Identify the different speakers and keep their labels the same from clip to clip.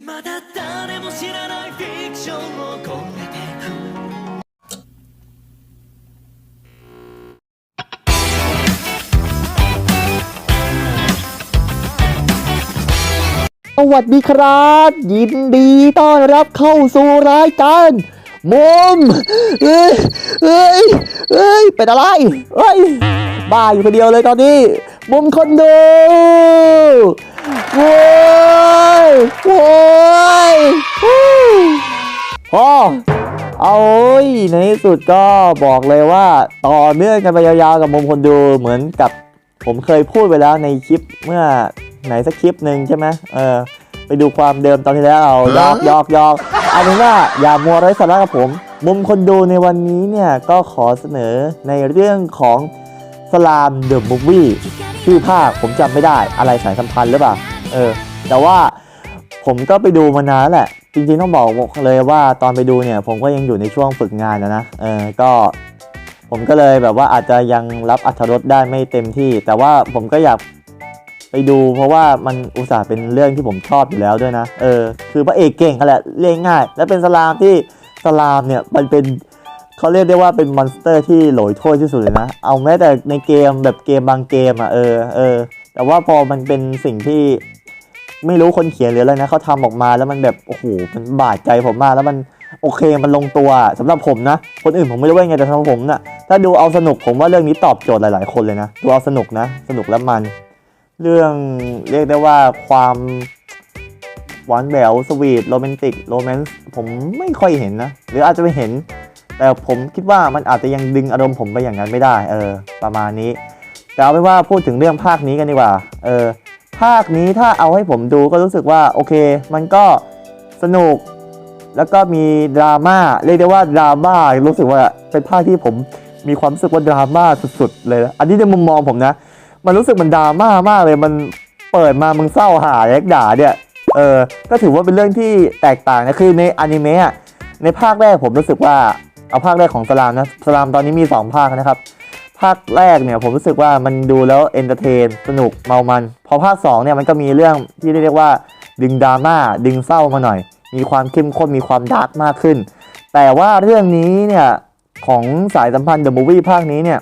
Speaker 1: まだ誰も知らないフィクションを超えてく
Speaker 2: สวัสดีครับ ยินดีต้อนรับเข้าสู่รายการมุมเอ้ยเอ้ยเอ้ยเป็นอะไรเอ้ยบ้าอยู่คนเดียวเลยตอนนี้ มุมคนดู โว้ยโว้ยพอเอาเว้ยในที่สุดก็บอกเลยว่าต่อเนื่องกันไปยาวๆกับมุมคนดูเหมือนกับผมเคยพูดไปแล้วในคลิปเมื่อไหนสักคลิปหนึ่งใช่ไหมเออไปดูความเดิมตอนที่แล้วเอายอกยอกยอกเอาเป็นว่าอย่ามัวไร้สาระกับผม มุมคนดูในวันนี้เนี่ยก็ขอเสนอในเรื่องของสลามเดอะมูฟวี่ชื่อภาคผมจำไม่ได้อะไรสายสัมพันธ์หรือเปล่า เออ แต่ว่าผมก็ไปดูมานานแหละ จริงๆต้องบอกเลยว่าตอนไปดูเนี่ย ผมก็ยังอยู่ในช่วงฝึกงานนะนะ เออ ก็ผมก็เลยแบบว่าอาจจะยังรับอัธรสได้ไม่เต็มที่ แต่ว่าผมก็อยากไปดูเพราะว่ามันอุตส่าห์เป็นเรื่องที่ผมชอบอยู่แล้วด้วยนะ เออ คือพระเอกเก่งแหละเล่นง่าย และเป็นสลามที่สลามเนี่ยมันเป็นเขาเรียกได้ว่าเป็นมอนสเตอร์ที่โหลอยโถ้วยที่สุดเลยนะ เอาแม้แต่ในเกมแบบเกมบางเกมอะเออเออ แต่ว่าพอมันเป็นสิ่งที่ ไม่รู้คนเขียนหรืออะไรนะเขาทำออกมาแล้วมันแบบโอ้โหมันบาดใจผมมากแล้วมันโอเคมันลงตัวสำหรับผมนะ คนอื่นผมไม่รู้ว่ายังไงแต่สำหรับผมนะ่ะถ้าดูเอาสนุกผมว่าเรื่องนี้ตอบโจทย์หลาย ๆ คนเลยนะดูเอาสนุกนะ สนุกและมัน เรื่องเรียกได้ว่าความหวานแหววสวีทโรแมนติกโรแมนต์ผมไม่ค่อยเห็นนะ หรืออาจจะไม่เห็น แต่ผมคิดว่ามันอาจจะยังดึงอารมณ์ผมไปอย่างนั้นไม่ได้ เออ ประมาณนี้ แต่เอาเป็นว่าพูดถึงเรื่องภาคนี้กันดีกว่า เออ ภาคนี้ถ้าเอาให้ผมดูก็รู้สึกว่าโอเค มันก็สนุก แล้วก็มีดราม่าเรียกได้ว่าดราม่ารู้สึกว่าเป็นภาคที่ผมมีความรู้สึกว่าดราม่าสุดๆเลยนะอันนี้ในมุมมองผมนะ มันรู้สึกมันดราม่ามากเลยมันเปิดมามึงเศร้าหาแยกด่าเนี่ยเออก็ถือว่าเป็นเรื่องที่แตกต่างนะคือในอนิเมะอะในภาคแรกผมรู้สึกว่าเอาภาคแรกของสลามนะสลามตอนนี้มี 2 ภาคนะครับ ภาคแรกเนี่ยผมรู้สึกว่ามันดูแล้วเอนเตอร์เทนสนุกเมามันพอภาค2เนี่ยมันก็มีเรื่องที่เรียกว่า ดึงดราม่าดึงเศร้ามาหน่อย มีความเข้มข้นมีความดาร์กมากขึ้น แต่ว่าเรื่องนี้เนี่ยของสายสัมพันธ์เดอะมูฟวี่ภาคนี้เนี่ย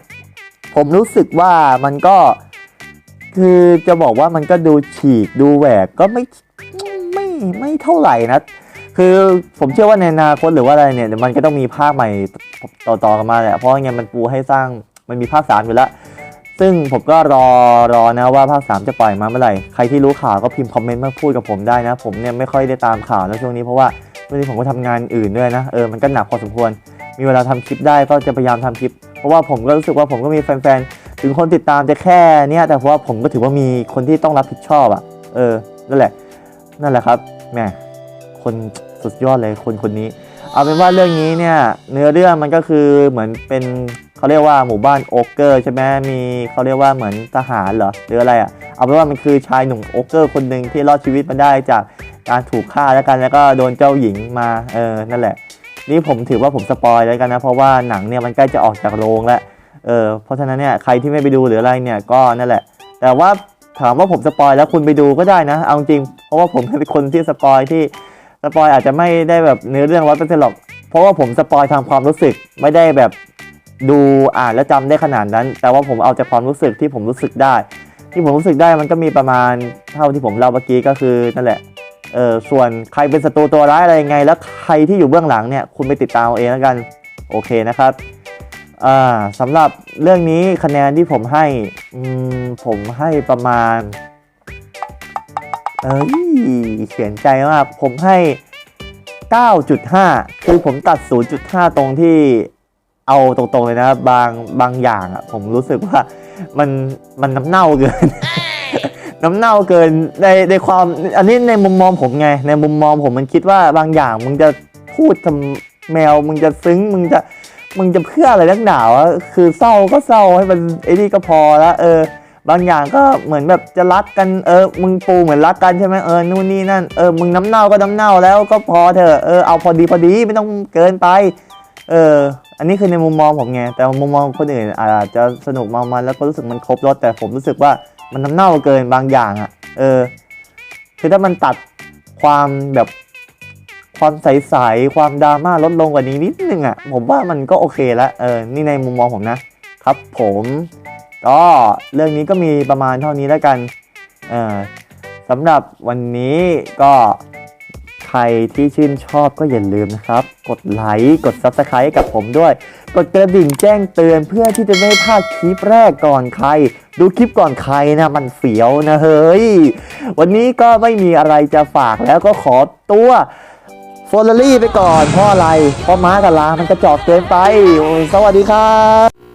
Speaker 2: ผมรู้สึกว่ามันก็คือจะบอกว่ามันก็ดูฉีกดูแหวกก็ไม่ไม่ไม่เท่าไหร่นะคือผมเชื่อว่าในอนาคตหรือว่าอะไรเนี่ยมันก็ต้องมีภาคใหม่ต่อๆกันมาแหละเพราะไงมันปูให้สร้าง มันมีภาคสามอยู่แล้ว ซึ่งผมก็รอรอนะว่าภาค 3 จะปล่อยมาเมื่อไหร่ ใครที่รู้ข่าวก็พิมพ์คอมเมนต์มาพูดกับผมได้นะ ผมเนี่ยไม่ค่อยได้ตามข่าวแล้วช่วงนี้เพราะว่าช่วงนี้ผมก็ทำงานอื่นด้วยนะ เออ มันก็หนักพอสมควร มีเวลาทำคลิปได้ก็จะพยายามทำคลิป เพราะว่าผมก็รู้สึกว่าผมก็มีแฟนๆ ถึงคนติดตามจะแค่เนี่ยแต่เพราะว่าผมก็ถือว่ามีคนที่ต้องรับผิดชอบอะ่ะ เออ นั่นแหละ นั่นแหละครับแหมคนสุดยอดเลยคนคนนี้ เอาเป็นว่าเรื่องนี้เนี่ย เนื้อเรื่องมันก็คือเหมือนเป็น เขาเรียกว่าหมู่บ้านโอเกอร์ใช่ไหมมีเขาเรียกว่าเหมือนทหารเหรอหรืออะไรอะเอาเป็นว่ามันคือชายหนุ่มโอเกอร์คนหนึ่งที่รอดชีวิตมาได้จากการถูกฆ่าแล้วกันแล้วก็โดนเจ้าหญิงมาเออนั่นแหละ นี่ผมถือว่าผมสปอยแล้วกันนะเพราะว่าหนังเนี่ยมันใกล้จะออกจากโรงแล้วเออเพราะฉะนั้นเนี่ยใครที่ไม่ไปดูหรืออะไรเนี่ยก็นั่นแหละ แต่ว่าถามว่าผมสปอยแล้วคุณไปดูก็ได้นะ เอาจริง เพราะว่าผมเป็นคนที่สปอยที่สปอยอาจจะไม่ได้แบบเนื้อเรื่องร้อยเปอร์เซ็นต์หรอก เพราะว่าผมสปอยทางความรู้สึกไม่ได้แบบ ดูอ่านแล้วจำได้ขนาดนั้น แต่ว่าผมเอาจากความรู้สึกที่ผมรู้สึกได้ ที่ผมรู้สึกได้มันก็มีประมาณเท่าที่ผมเล่าเมื่อกี้ก็คือนั่นแหละเออส่วนใครเป็นศัตรูตัวร้ายอะไรยังไง แล้วใครที่อยู่เบื้องหลังเนี่ยคุณไปติดตามเอาเองแล้วกันโอเคนะครับอ่าสำหรับเรื่องนี้คะแนนที่ผมให้อืมผมให้ประมาณเอ้ยเสียใจมากผมให้ 9.5 คือผมตัด 0.5 ตรงที่ เอาตรงๆเลยนะบางบางอย่างอะผมรู้สึกว่ามันมันน้ำเน่าเกิน น้ำเน่าเกินในในความอันนี้ในมุมมองผมไง ในมุมมองผมมันคิดว่าบางอย่างมึงจะพูดทำแมวมึงจะซึ้งมึงจะมึงจะเพื่ออะไรนักหนาวะคือเศร้าก็เศร้าให้มันไอ้นี่ก็พอละเออ บางอย่างก็เหมือนแบบจะรักกันเออ มึงปูเหมือนรักกันใช่ไหมเออนู่นนี่นั่นเออมึงน้ำเน่าก็น้ำเน่าแล้วก็พอเถอะเออเอาพอดีพอดีไม่ต้องเกินไป เออ อันนี้คือในมุมมองผมไง แต่มุมมองคนอื่นอาจจะสนุกมามันแล้วก็รู้สึกมันครบรถแต่ผมรู้สึกว่ามันน้ำเน่าเกินบางอย่างอะ เออ คือถ้ามันตัดความแบบความใสๆความดราม่าลดลงกว่านี้นิดนึงอะ่ะ ผมว่ามันก็โอเคล้วเออ นี่ในมุมมองผมนะ ครับผม ก็เรื่องนี้ก็มีประมาณเท่านี้แล้วกัน เออสำหรับวันนี้ก็ รที่ชื่นชอบก็อย่าลืมนะครับ กดไลค์กด Subscribe กับผมด้วย กดกระดิ่งแจ้งเตือนเพื่อที่จะไม่พลาดคลิปแรกก่อนใคร ดูคลิปก่อนใครนะมันเฟี้ยวนะเฮ้ย วันนี้ก็ไม่มีอะไรจะฝากแล้วก็ขอตัวฟอร์รี่ไปก่อนเพราะอะไร เพราะม้ากับลามันกระจอกเกินไป สวัสดีครับ